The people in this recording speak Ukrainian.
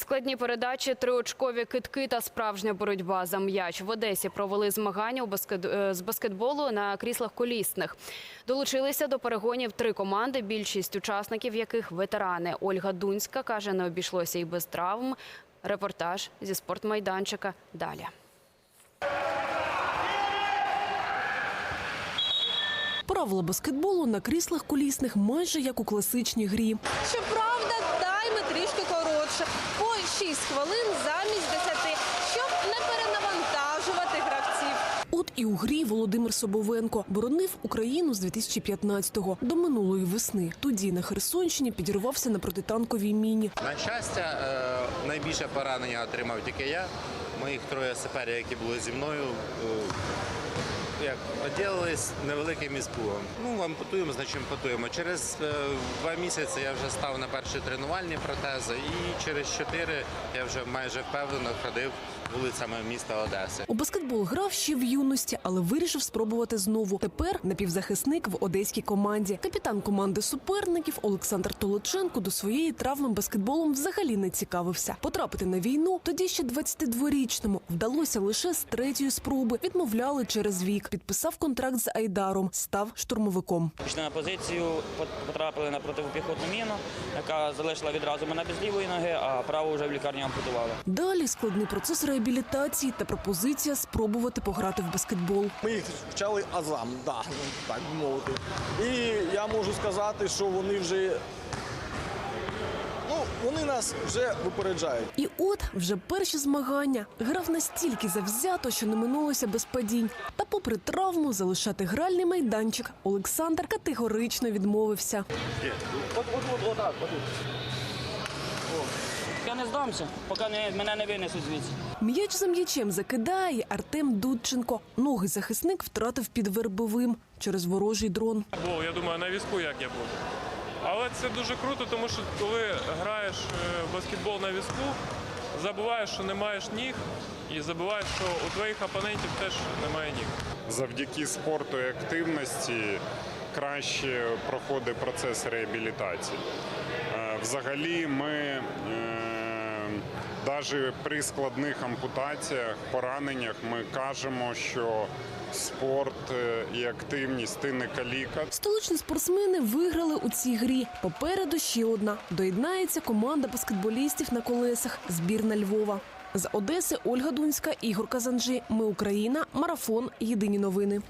Складні передачі, триочкові китки та справжня боротьба за м'яч. В Одесі провели змагання у баскет... е, з баскетболу на кріслах колісних. Долучилися до перегонів три команди, більшість учасників яких ветерани. Ольга Дунська каже, не обійшлося і без травм. Репортаж зі спортмайданчика далі. Правила баскетболу на кріслах колісних майже як у класичній грі. Щоправда, тайми трішки коротше, 6 хвилин замість 10, щоб не перенавантажувати гравців. От і у грі Володимир Собовенко боронив Україну з 2015-го до минулої весни. Тоді на Херсонщині підірвався на протитанковій міні. На щастя, е, найбільше поранення отримав тільки я. Моїх троє саперів, які були зі мною, е, як оділились невеликим іспугом. Ну, ампутуємо, значить ампутуємо. Через е, два місяці я вже став на перші тренувальні протези, і через чотири я вже майже впевнено ходив вулицями міста Одеси. У баскетбол грав ще в юності, але вирішив спробувати знову. Тепер напівзахисник в одеській команді. Капітан команди суперників Олександр Толоченко до своєї травми баскетболом взагалі не цікавився. Потрапити на війну тоді ще 22-річному вдалося лише з третьої спроби. Відмовляли через вік. Підписав контракт з Айдаром, став штурмовиком. Пішли на позицію, потрапили на протипіхотну міну, яка залишила відразу мене без лівої ноги, а праву вже в лікарні ампутували. Далі складний процес реабілітації та пропозиція спробувати пограти в баскетбол. Ми їх вчали азам, да, так би мовити. І я можу сказати, що вони вже. Ну, вони нас вже випереджають. І от вже перші змагання грав настільки завзято, що не минулося без падінь. Та, попри травму, залишати гральний майданчик Олександр категорично відмовився. От, от, от, отак, от. Я не здамся, поки не, мене не винесуть звідси. М'яч за м'ячем закидає Артем Дудченко. Ноги захисник втратив під вербовим через ворожий дрон. Був, я думаю, на візку як я буду. Але це дуже круто, тому що коли граєш е, баскетбол на візку, забуваєш, що не маєш ніг, і забуваєш, що у твоїх опонентів теж немає ніг. завдяки спорту і активності краще проходить процес реабілітації. Е, Взагалі, ми навіть при складних ампутаціях, пораненнях, ми кажемо, що спорт е, і активність ти не каліка, Столичні спортсмени виграли у цій грі. Попереду ще одна. Доєднається команда баскетболістів на колесах. Збірна Львова. З Одеси Ольга Дунська, Ігор Казанжи. Ми Україна. Марафон. Єдині новини.